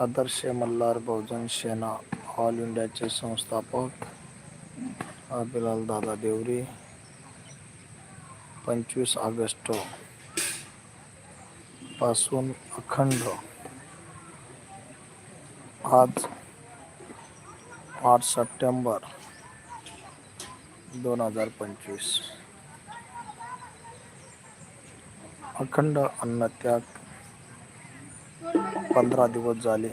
आदर्श मल्हार बहुजन Sena all इंडियाचे संस्थापक अभिलाल दादा देवरे, पंचवीस ऑगस्ट पासून अखंड आज आठ सप्टेंबर दोन हज़ार पंचवीस. अखंड अन्नत्याग पंधरा दिवस झाले.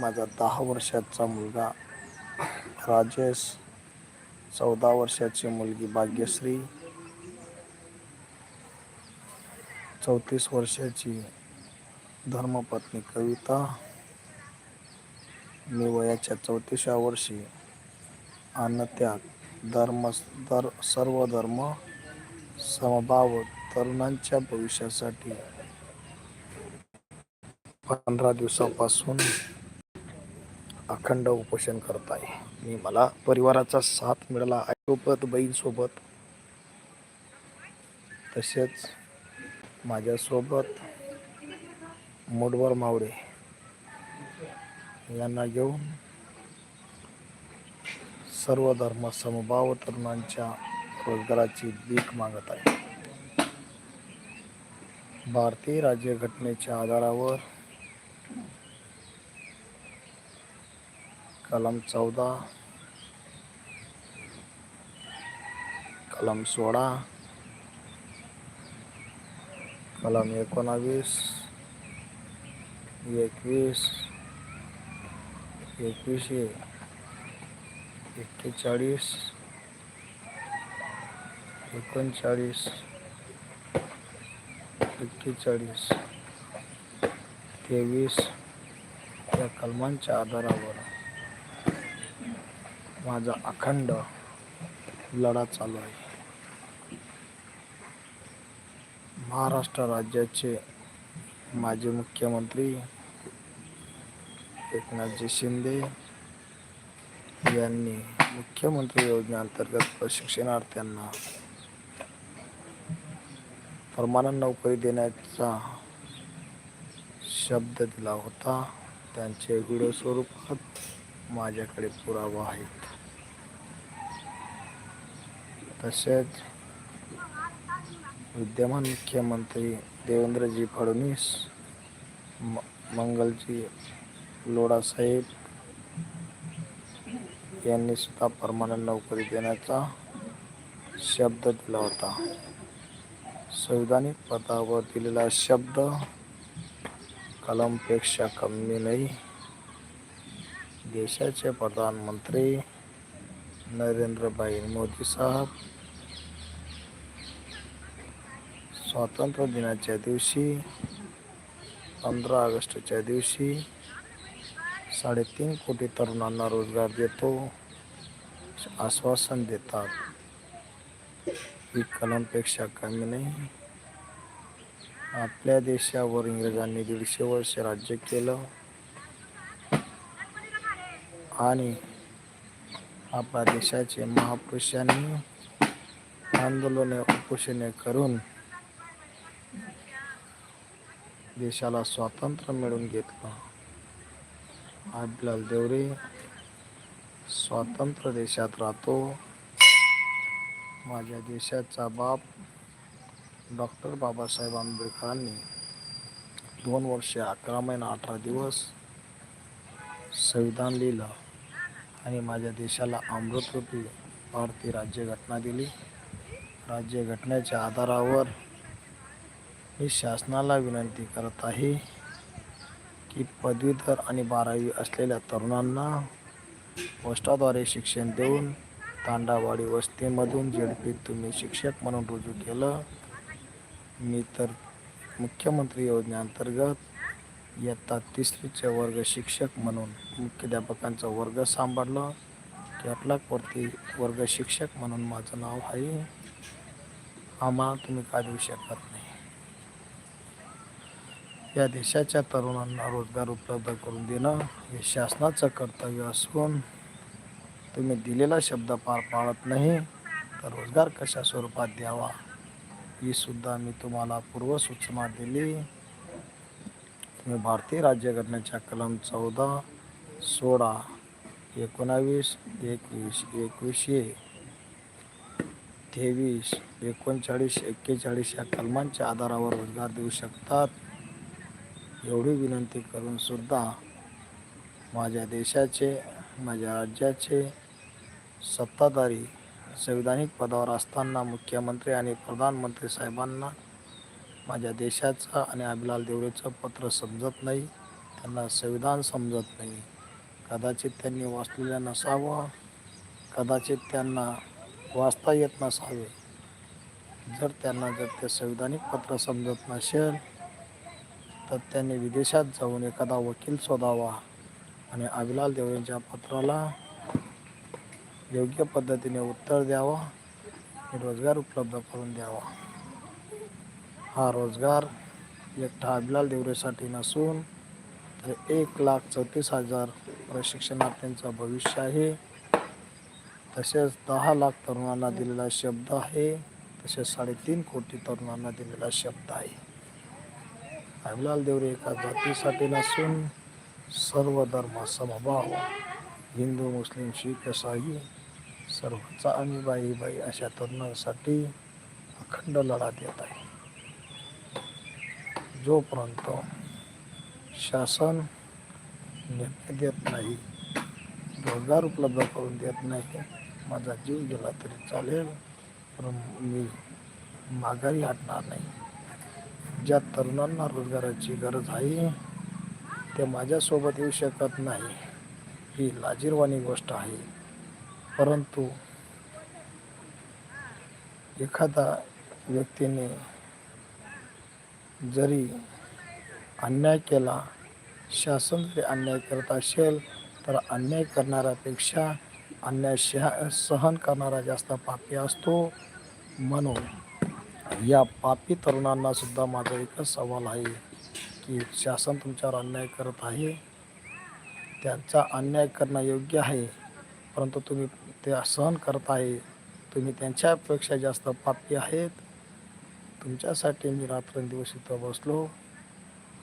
माझा दहा वर्षाचा मुलगा राजेश चौदा वर्षाची मुलगी भाग्यश्री चौतीस वर्षाची धर्मपत्नी कविता मी वयाच्या चौतीसव्या वर्षी अन्नत्याग धर्म दर सर्व धर्म समभाव तरुणांच्या भविष्यासाठी पंधरा दिवसापासून अखंड उपोषण करत आहे. मी मला परिवाराचा साथ मिळाला आईसोबत बहीणसोबत. तसेच माझ्यासोबत मोडवर मावडे यांना घेऊन सर्व धर्म समभाव तरुणांच्या रोजगाराची भीक मागत आहे. भारतीय राज्यघटनेच्या आधारावर कलम चौदा कलम सोळा कलम एकोणावीस एकवीस एकवीसशे एक्केचाळीस एकोणचाळीस एक्केचाळीस तेवीस या कलमांच्या आधारावर. माझा अखंड लढा चालू आहे. महाराष्ट्र राज्याचे माजी मुख्यमंत्री एकनाथजी शिंदे यांनी मुख्यमंत्री योजनेअंतर्गत प्रशिक्षणार्थ्यांना परमानंद नोकरी देण्याचा शब्द दिला होता. त्यांचे व्हिडिओ स्वरूपात माझ्याकडे पुरावा आहेत. तसेच विद्यमान मुख्यमंत्री देवेंद्रजी फडणवीस म मंगलजी लोडासाहेब यांनी सुद्धा परमानंट नोकरी देण्याचा शब्द दिला होता. संविधानिक पदावर दिलेला शब्द कलमपेक्षा कमी नाही. देशाचे प्रधानमंत्री नरेंद्रभाई मोदी साहेब. स्वातंत्र्य दिनाच्या दिवशी पंधरा ऑगस्टच्या दिवशी साडेतीन कोटी तरुणांना रोजगार देतो आश्वासन देतात. ही कलमपेक्षा कमी नाही. आपल्या देशावर इंग्रजांनी दीडशे वर्ष राज्य केलं. आणि आपल्या देशाचे महापुरुषांनी आंदोलने उपोषणे करून देशाला स्वातंत्र्य मिळवून घेतलं. अभिलाल देवरे स्वातंत्र्य देशात राहतो. माझ्या देशाचा बाप डॉक्टर बाबासाहेब आंबेडकरांनी दोन वर्षे अकरा महिना अठरा दिवस संविधान लिहिलं. आणि माझ्या देशाला अमृतरूपी भारतीय राज्यघटना दिली. राज्यघटनेच्या आधारावर मी शासनाला विनंती करत आहे की पदवीधर आणि बारावी असलेल्या तरुणांना पोस्टाद्वारे शिक्षण देऊन तांडावाडी वस्तीमधून झेडपीत तुम्ही शिक्षक म्हणून रुजू केलं. मी तर मुख्यमंत्री योजनेअंतर्गत इयत्ता तिसरीचे वर्ग शिक्षक म्हणून मुख्याध्यापकांचा वर्ग सांभाळलं. कॅटलॉगवरती वर्ग शिक्षक म्हणून माझं नाव आहे. आम्हाला तुम्ही काय देऊ शकत नाही. या देशाच्या तरुणांना रोजगार उपलब्ध करून देणं हे शासनाचं कर्तव्य असून तुम्ही दिलेला शब्द पार पाडत नाही तर रोजगार कशा स्वरूपात द्यावा? ही सुद्धा मी तुम्हाला पूर्वसूचना दिली. तुम्ही भारतीय राज्यघटनेच्या कलम चौदा सोळा एकोणावीस एकवीस एकवीसशे तेवीस एकोणचाळीस एक्केचाळीस या कलमांच्या आधारावर रोजगार देऊ शकतात. एवढी विनंती करून सुद्धा माझ्या देशाचे माझ्या राज्याचे सत्ताधारी संविधानिक पदावर असताना मुख्यमंत्री आणि प्रधानमंत्री साहेबांना माझ्या देशाचं आणि अभिलाल देवरेचं पत्र समजत नाही त्यांना संविधान समजत नाही. कदाचित त्यांनी वाचलेलं नसावं कदाचित त्यांना वाचता येत नसावे. जर त्यांना जर ते संविधानिक पत्र समजत नसेल तर त्यांनी विदेशात जाऊन एखादा वकील शोधावा आणि अभिलाल देवरेंच्या पत्राला योग्य पद्धतीने उत्तर द्यावं आणि रोजगार उपलब्ध करून द्यावा. हा रोजगार एकटा अभिलाल देवरेसाठी नसून तर एक लाख चौतीस हजार प्रशिक्षणार्थींचं भविष्य आहे. तसेच दहा लाख तरुणांना दिलेला शब्द आहे. तसेच साडेतीन कोटी तरुणांना दिलेला शब्द आहे. अभिलाल देवरे एका जातीसाठी नसून सर्व धर्म समभाव हो. हिंदू मुस्लिम शीख ईसाई सर्वचा आणि बाई बाई अशा तरुणांसाठी अखंड लढा देत आहे. जोपर्यंत शासन निर्णय देत नाही रोजगार उपलब्ध करून देत नाही माझा जीव गेला तरी चालेल पण मी माघारी हटणार नाही. ज्या तरुणांना रोजगाराची गरज आहे ते माझ्यासोबत येऊ शकत नाही. ही लाजीरवाणी गोष्ट आहे. परंतु एखादा व्यक्तीने जरी अन्याय केला शासन जरी अन्याय करत असेल तर अन्याय करणाऱ्यापेक्षा अन्याय शहा सहन करणारा जास्त पापी असतो. म्हणून या पापी तरुणांना सुद्धा माझा एकच सवाल आहे की शासन तुमच्यावर अन्याय करत आहे? त्यांचा अन्याय करणं योग्य आहे परंतु तुम्ही ते सहन करत आहे. तुम्ही त्यांच्यापेक्षा जास्त पापी आहेत. तुमच्यासाठी मी रात्रंदिवस इथं बसलो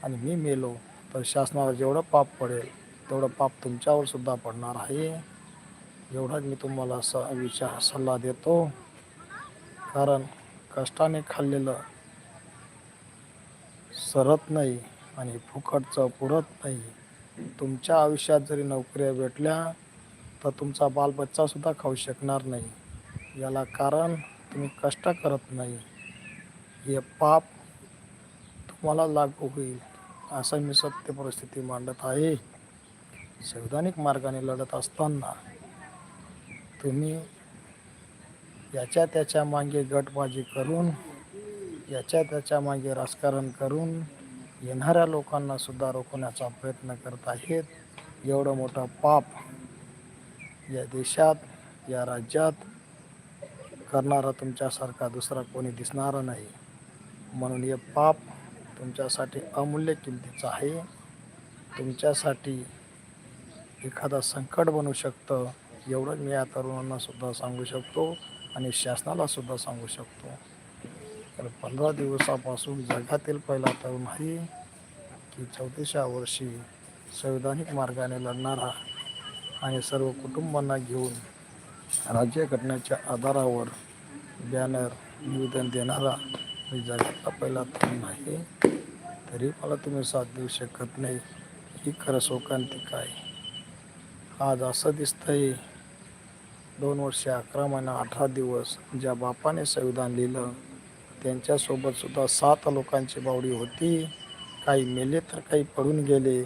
आणि मी मेलो. तर शासनाला जेवढं पाप पडेल तेवढं पाप तुमच्यावर सुद्धा पडणार आहे. एवढाच मी तुम्हाला स विचार सल्ला देतो. कारण कष्टाने खाल्लेलं सरत नाही आणि फुकटचं पुरत नाही. तुमच्या आयुष्यात जरी नोकऱ्या भेटल्या तर तुमचा बालबच्चासुद्धा खाऊ शकणार नाही. याला कारण तुम्ही कष्ट करत नाही. हे पाप तुम्हाला लागू होईल असं मी सत्य परिस्थिती मांडत आहे. संविधानिक मार्गाने लढत असताना तुम्ही याच्या त्याच्यामागे गटबाजी करून याच्या त्याच्यामागे राजकारण करून येणाऱ्या लोकांना सुद्धा रोखण्याचा प्रयत्न करत आहेत. एवढं मोठं पाप या देशात या राज्यात करणारा तुमच्यासारखा दुसरा कोणी दिसणारा नाही. म्हणून हे पाप तुमच्यासाठी अमूल्य किमतीचं आहे. तुमच्यासाठी एखादा संकट बनू शकतं एवढं मी या तरुणांनासुद्धा सांगू शकतो आणि शासनालासुद्धा सांगू शकतो. तर पंधरा दिवसापासून जगातील पहिला तरुण आहे की चौतीसच्या वर्षी संविधानिक मार्गाने लढणारा आणि सर्व कुटुंबांना घेऊन राज्यघटनेच्या आधारावर बॅनर निवेदन देणारा मी जगातला पहिला तरुण आहे. तरी मला तुम्ही साथ देऊ शकत नाही. ही खरं शोकांतिक आहे. आज असं दिसतंय दोन वर्षे अकरा महिना अठरा दिवस ज्या बापाने संविधान लिहिलं त्यांच्यासोबत सुद्धा सात लोकांची बावडी होती. काही मेले तर काही पडून गेले.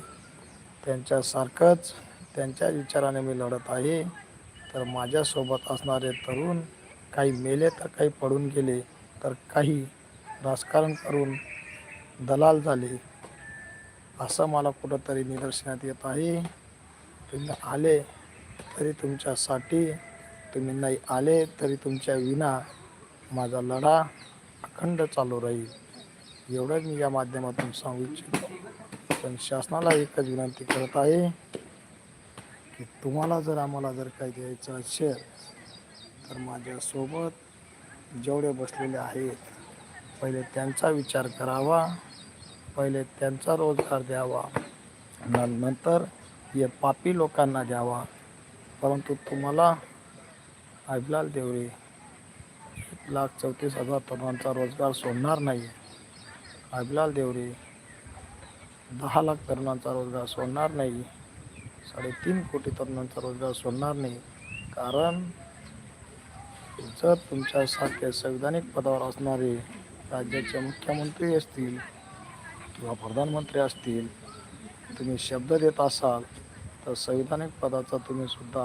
त्यांच्यासारखंच त्यांच्या विचाराने मी लढत आहे. तर माझ्यासोबत असणारे तरुण काही मेले तर काही पडून गेले तर काही राजकारण करून दलाल झाले असं मला कुठंतरी निदर्शनात येत आहे. तुम्ही आले तरी तुमच्यासाठी तुम्ही नाही आले तरी तुमच्या विना माझा लढा अखंड चालू राहील. एवढंच मी या माध्यमातून सांगू इच्छितो. पण शासनाला एकच विनंती करत आहे की तुम्हाला जर आम्हाला जर काही द्यायचं असेल तर माझ्यासोबत जेवढे बसलेले आहेत पहिले त्यांचा विचार करावा पहिले त्यांचा रोजगार द्यावा नंतर हे पापी लोकांना द्यावा. परंतु तुम्हाला आयबलाल देवरे एक लाख चौतीस हजार तरुणांचा रोजगार सोडणार नाही आयबलाल देवरे दहा लाख तरुणांचा रोजगार सोडणार नाही. साडेतीन कोटी तरुणांचा रोजगार सोडणार नाही. कारण जर तुमच्यासारखे संविधानिक पदावर असणारे राज्याचे मुख्यमंत्री असतील किंवा प्रधानमंत्री असतील तुम्ही शब्द देत असाल तर संविधानिक पदाचा तुम्ही सुद्धा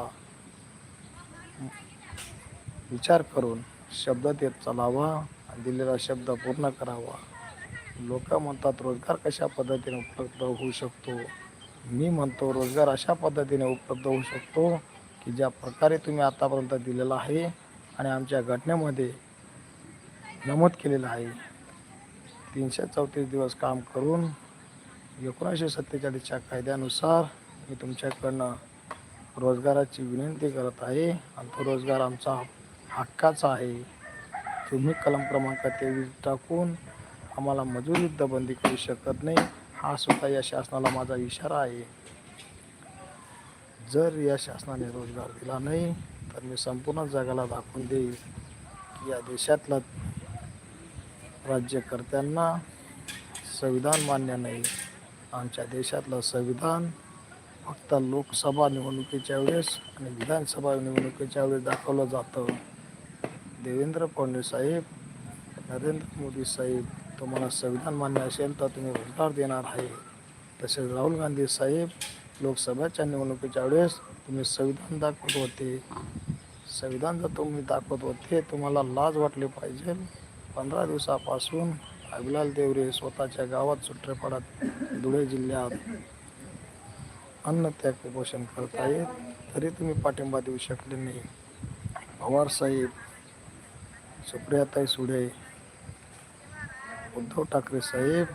विचार करून शब्द देत चालावा आणि दिलेला शब्द पूर्ण करावा. लोक म्हणतात रोजगार कशा पद्धतीने उपलब्ध होऊ शकतो? मी म्हणतो रोजगार अशा पद्धतीने उपलब्ध होऊ शकतो की ज्या प्रकारे तुम्ही आतापर्यंत दिलेला आहे आणि आमच्या घटनेमध्ये नमूद केलेलं आहे. तीनशे चौतीस दिवस काम करून एकोणीसशे सत्तेचाळीसच्या कायद्यानुसार मी तुमच्याकडनं रोजगाराची विनंती करत आहे आणि तो रोजगार आमचा हक्काचा आहे. तुम्ही कलम क्रमांक तेवीस टाकून आम्हाला मजूर युद्धबंदी करू शकत नाही हा सुद्धा या शासनाला माझा इशारा आहे. जर या शासनाने रोजगार दिला नाही तर मी संपूर्ण जगाला दाखवून देईल की या देशातला राज्यकर्त्यांना संविधान मान्य नाही. आमच्या देशातलं संविधान फक्त लोकसभा निवडणुकीच्या वेळेस आणि विधानसभा निवडणुकीच्या वेळेस दाखवलं जातं. देवेंद्र फडणवीस साहेब नरेंद्र मोदी साहेब तुम्हाला संविधान मान्य असेल तर तुम्ही रोजगार देणार आहे. तसेच राहुल गांधी साहेब लोकसभेच्या निवडणुकीच्या वेळेस तुम्ही संविधान दाखवत होते. संविधान जर तुम्ही दाखवत होते तुम्हाला लाज वाटली पाहिजे. पंधरा दिवसापासून अभिलाल देवरे स्वतःच्या गावात सुट्रेपाड्यात धुळे जिल्ह्यात अन्न त्याग उपोषण करत आहेत तरी तुम्ही पाठिंबा देऊ शकले नाही. पवार साहेब सुप्रियाताई सुडे उद्धव ठाकरे साहेब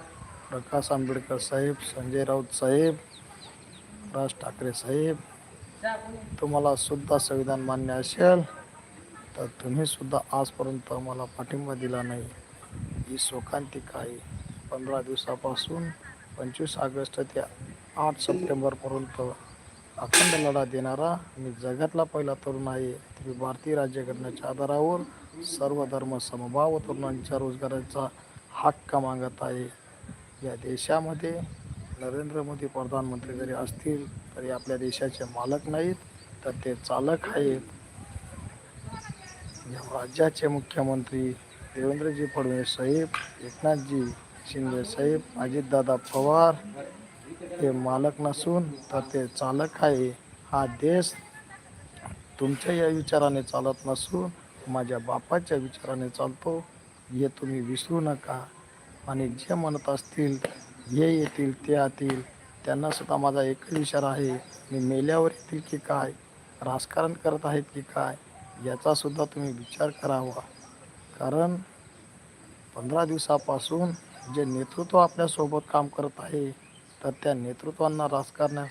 प्रकाश आंबेडकर साहेब संजय राऊत साहेब राज ठाकरे साहेब तुम्हाला सुद्धा संविधान मान्य असेल. तर तुम्ही सुद्धा आजपर्यंत मला पाठिंबा दिला नाही. ही शोकांतिका आहे पंधरा दिवसापासून पंचवीस ऑगस्ट ते आठ सप्टेंबरपर्यंत अखंड लढा देणारा मी जगातला पहिला तरुण आहे. तुम्ही भारतीय राज्यघटनेच्या आधारावर सर्व धर्म समभाव तरुणांच्या रोजगाराचा हक्क मागत आहे. या देशामध्ये नरेंद्र मोदी प्रधानमंत्री जरी असतील तरी आपल्या देशाचे मालक नाहीत तर ते चालक आहेत. राज्याचे मुख्यमंत्री देवेंद्रजी फडणवीस साहेब एकनाथजी शिंदे साहेब अजितदादा पवार हे मालक नसून तर ते चालक आहे. हा देश तुमच्या या विचाराने चालत नसून माझ्या बापाच्या विचाराने चालतो. हे तुम्ही विसरू नका. आणि जे म्हणत असतील हे येतील ते येतील. त्यांनासुद्धा माझा एकच विचार आहे. मी मेल्यावर येतील की काय? राजकारण करत आहेत की काय? याचासुद्धा तुम्ही विचार करावा. कारण पंधरा दिवसापासून जे नेतृत्व आपल्यासोबत काम करत आहे तर त्या नेतृत्वांना राजकारणास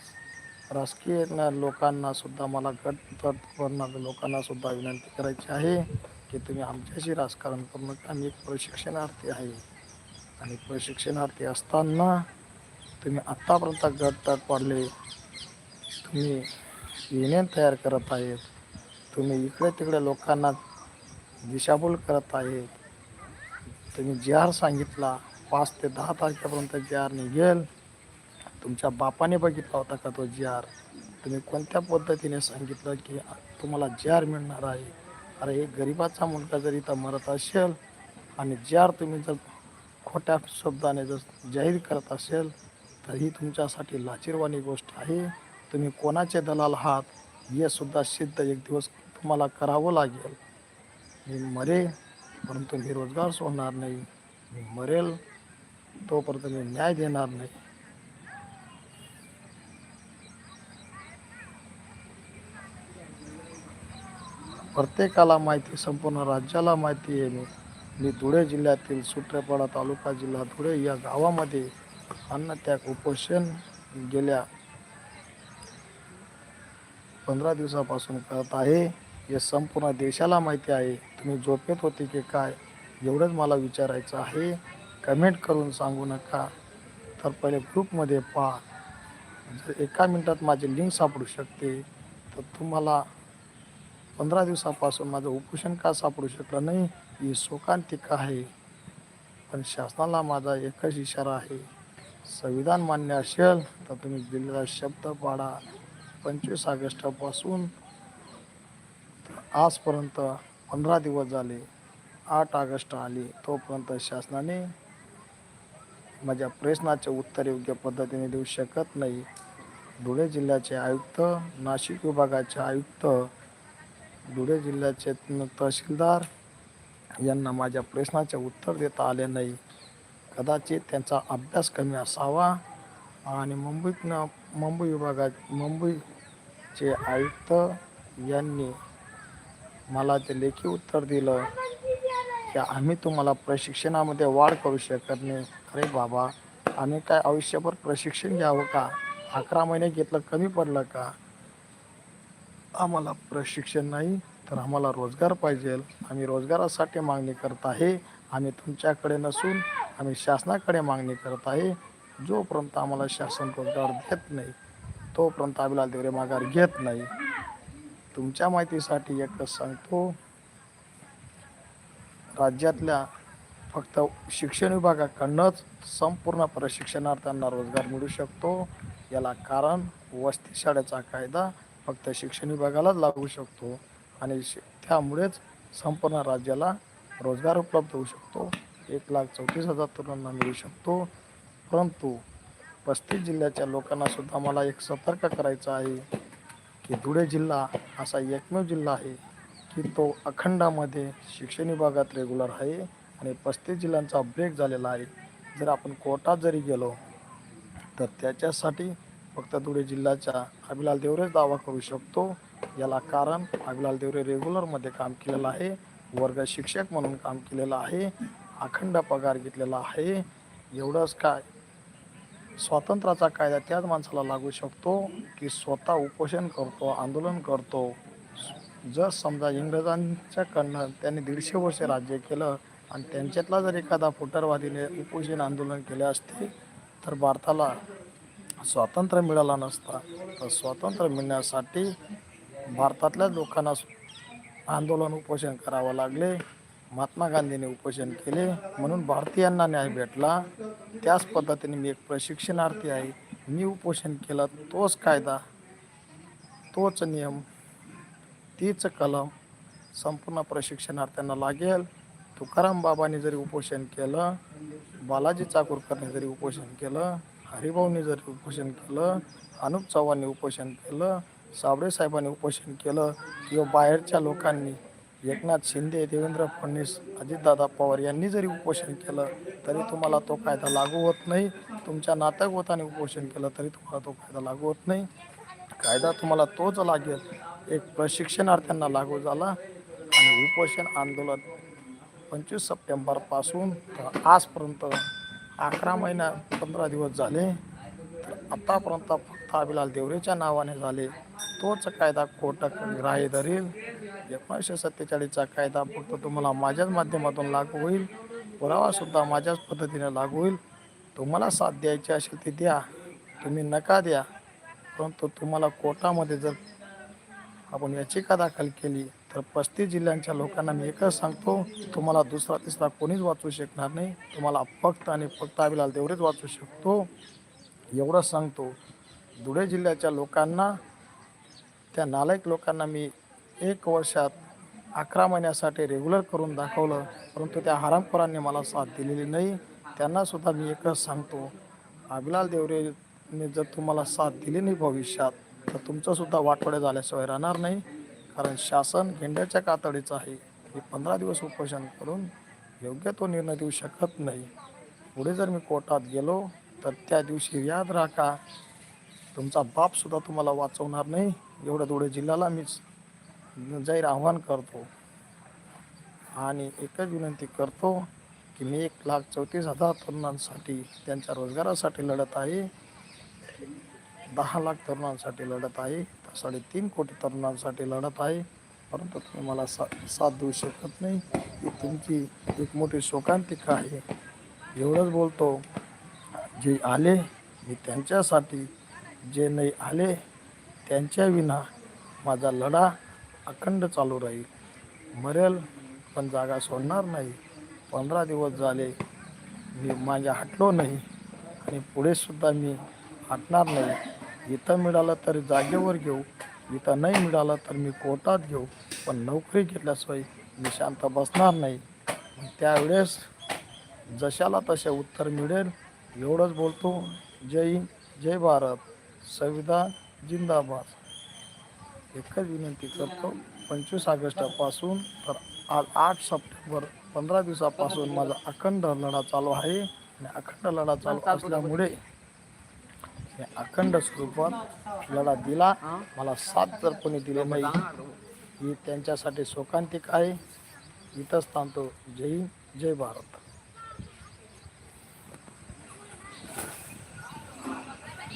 राजकीय लोकांनासुद्धा मला गट गट करणाऱ्या विनंती करायची आहे की तुम्ही आमच्याशी राजकारण करू नका. मी एक प्रशिक्षणार्थी आहे. आणि प्रशिक्षणार्थी असताना तुम्ही आत्तापर्यंत गट तट पाडले तुम्ही युनियन तयार करत आहेत. तुम्ही इकडे तिकडे लोकांना दिशाभूल करत आहेत. तुम्ही जे आर सांगितला पाच ते दहा तारखेपर्यंत जे आर निघेल. तुमच्या बापाने बघितला होता का तो जे आर तुम्ही कोणत्या पद्धतीने सांगितलं की तुम्हाला जे आर मिळणार आहे? अरे एक गरिबाचा मुलगा जर इथं मरत असेल आणि जे आर तुम्ही जर खोट्या शब्दाने जर जाहीर करत असेल तर ही तुमच्यासाठी लाचिरवाणी गोष्ट आहे. तुम्ही कोणाचे दलाल आहात? हे सुद्धा सिद्ध एक दिवस तुम्हाला करावं लागेल. मी मरे परंतु मी रोजगार सोडणार नाही. मी मरेल तोपर्यंत मी न्याय देणार नाही. प्रत्येकाला माहिती संपूर्ण राज्याला माहिती आहे. मी मी धुळे जिल्ह्यातील सुट्रेपाडा तालुका जिल्हा धुळे या गावामध्ये अन्नत्याग उपोषण गेल्या पंधरा दिवसापासून करत आहे. हे संपूर्ण देशाला माहिती आहे. तुम्ही झोपेत होते की काय? एवढंच मला विचारायचं आहे. कमेंट करून सांगू नका. तर पहिले ग्रुपमध्ये पहा. जर एका मिनटात माझी लिंक सापडू शकते तर तुम्हाला पंधरा दिवसापासून माझं उपोषण का सापडू शकलं नाही? ही शोकांतिका आहे. पण शासनाला माझा एकच इशारा आहे. संविधान मान्य असेल तर तुम्ही दिलेला शब्द पाडा. पंचवीस ऑगस्टपासून आजपर्यंत पंधरा दिवस झाले आठ ऑगस्ट आली तोपर्यंत शासनाने माझ्या प्रश्नाचे उत्तर योग्य पद्धतीने देऊ शकत नाही. धुळे जिल्ह्याचे आयुक्त नाशिक विभागाचे आयुक्त धुळे जिल्ह्याचे तहसीलदार यांना माझ्या प्रश्नाचे उत्तर देता आले नाही. कदाचित त्यांचा अभ्यास कमी असावा. आणि मुंबईतनं मुंबई विभागात मुंबईचे आयुक्त यांनी मला ते लेखी उत्तर दिलं की आम्ही तुम्हाला प्रशिक्षणामध्ये वाढ करू शकत नाही. अरे बाबा आम्ही काय आयुष्यभर प्रशिक्षण घ्यावं का? अकरा महिने घेतलं कमी पडलं का? आम्हाला प्रशिक्षण नाही तर आम्हाला रोजगार पाहिजे. आम्ही रोजगारासाठी मागणी करत आहे. आम्ही तुमच्याकडे नसून आम्ही शासनाकडे मागणी करत आहे. जोपर्यंत आम्हाला शासन रोजगार देत नाही तोपर्यंत आम्हाला देवरे माघार घेत नाही. तुमच्या माहितीसाठी एकच सांगतो राज्यातल्या फक्त शिक्षण विभागाकडनंच संपूर्ण प्रशिक्षणार्थ्यांना रोजगार मिळू शकतो. याला कारण वस्ती शाळेचा कायदा फक्त शिक्षण विभागालाच लागू शकतो आणि शि- त्यामुळेच संपूर्ण राज्याला रोजगार उपलब्ध होऊ शकतो. एक लाख चौतीस हजार तरुणांना मिळू शकतो. परंतु पस्तीस जिल्ह्याच्या लोकांना सुद्धा मला एक सतर्क करायचं आहे की धुळे जिल्हा असा एकमेव जिल्हा आहे की तो अखंडामध्ये शिक्षण विभागात रेग्युलर आहे आणि पस्तीस जिल्ह्यांचा ब्रेक झालेला आहे. जर आपण कोर्टात जरी गेलो तर त्याच्यासाठी फक्त धुळे जिल्ह्याच्या अभिलाल देवरेच दावा करू शकतो. याला कारण अभिलाल देवरे रेग्युलरमध्ये काम केलेलं आहे वर्ग शिक्षक म्हणून काम केलेलं आहे अखंड पगार घेतलेला आहे. एवढंच काय स्वातंत्र्याचा कायदा त्याच माणसाला लागू शकतो की स्वतः उपोषण करतो आंदोलन करतो. जर समजा इंग्रजांच्याकडनं त्यांनी दीडशे वर्ष राज्य केलं आणि त्यांच्यातला जर एखादा फुटरवादीने उपोषण आंदोलन केले असते तर भारताला स्वातंत्र्य मिळाला नसता. तर स्वातंत्र्य मिळण्यासाठी भारतातल्या लोकांना आंदोलन उपोषण करावं लागले. महात्मा गांधींनी उपोषण केले म्हणून भारतीयांना न्याय भेटला. त्याच पद्धतीने मी एक प्रशिक्षणार्थी आहे. मी उपोषण केलं. तोच कायदा तोच नियम तीच कलम संपूर्ण प्रशिक्षणार्थ्यांना लागेल. तुकाराम बाबांनी जरी उपोषण केलं बालाजी चाकूरकरने जरी उपोषण केलं हरिभाऊनी जरी उपोषण केलं अनुप चव्हाणने उपोषण केलं साबळे साहेबांनी उपोषण केलं किंवा बाहेरच्या लोकांनी एकनाथ शिंदे देवेंद्र फडणवीस अजितदादा पवार यांनी जरी उपोषण केलं तरी तुम्हाला तो कायदा लागू होत नाही. तुमच्या नातकवताने उपोषण केलं तरी तुम्हाला तो कायदा लागू होत नाही. कायदा तुम्हाला तोच लागेल. एक प्रशिक्षणार्थ्यांना लागू झाला आणि उपोषण आंदोलन पंचवीस सप्टेंबरपासून तर आजपर्यंत अकरा महिना पंधरा दिवस झाले. तर फक्त अभिलाल देवरेच्या नावाने झाले. तोच कायदा कोटक ग्राह्य धरील? एकोणीसशे सत्तेचाळीसचा कायदा फक्त तुम्हाला माझ्याच माध्यमातून लागू होईल. पुरावासुद्धा माझ्याच पद्धतीने लागू होईल. तुम्हाला साथ द्यायची असेल ती द्या. तुम्ही नका द्या. परंतु तुम्हाला कोर्टामध्ये जर आपण याचिका दाखल केली तर पस्तीस जिल्ह्यांच्या लोकांना मी एकच सांगतो तुम्हाला दुसरा तिसरा कोणीच वाचू शकणार नाही. तुम्हाला फक्त आणि फक्त अभिलाल तेवढेच वाचू शकतो. एवढंच सांगतो. धुळे जिल्ह्याच्या लोकांना त्या नालायक लोकांना मी एक वर्षात अकरा महिन्यासाठी रेग्युलर करून दाखवलं. परंतु त्या हरामखोरांनी मला साथ दिलेली नाही. त्यांनासुद्धा मी एकच सांगतो. अभिलाल देवरेने जर तुम्हाला साथ दिली नाही भविष्यात तर तुमचंसुद्धा वाटोडे झाल्याशिवाय राहणार नाही. कारण शासन गेंड्याच्या कातडीचं आहे. मी पंधरा दिवस उपोषण करून योग्य तो निर्णय देऊ शकत नाही. पुढे जर मी कोर्टात गेलो तर त्या दिवशी याद राखा तुमचा बापसुद्धा तुम्हाला वाचवणार नाही. एवढ्या धुळे जिल्ह्याला मीच जाहीर आव्हान करतो आणि एकच विनंती करतो की मी एक लाख चौतीस हजार तरुणांसाठी त्यांच्या रोजगारासाठी लढत आहे. दहा लाख तरुणांसाठी लढत आहे. तर साडेतीन कोटी तरुणांसाठी लढत आहे. परंतु तुम्ही मला सा साथ देऊ शकत नाही. ही तुमची एक मोठी शोकांतिका आहे. एवढंच बोलतो. जे आले मी त्यांच्यासाठी जे नाही आले त्यांच्याविना माझा लढा अखंड चालू राहील. मरेल पण जागा सोडणार नाही. पंधरा दिवस झाले मी माझ्या हटलो नाही आणि पुढेसुद्धा मी हटणार नाही. इथं मिळालं तर जागेवर घेऊ इथं नाही मिळालं तर मी कोर्टात घेऊ. पण नोकरी घेतल्याशिवाय मी शांत बसणार नाही. त्यावेळेस जशाला तसे उत्तर मिळेल एवढंच बोलतो. जय हिंद जय भारत. संविधान जिंदाबाद. एकच विनंती करतो पंचवीस ऑगस्टपासून तर आज आठ सप्टेंबर पंधरा दिवसापासून माझा अखंड लढा चालू आहे. आणि अखंड लढा चालू असल्यामुळे मी अखंड स्वरूपात लढा दिला. मला साथ जर कोणी दिले नाही. ही त्यांच्यासाठी शोकांतिक आहे. इथंच थांबतो. जय हिंद जय भारत.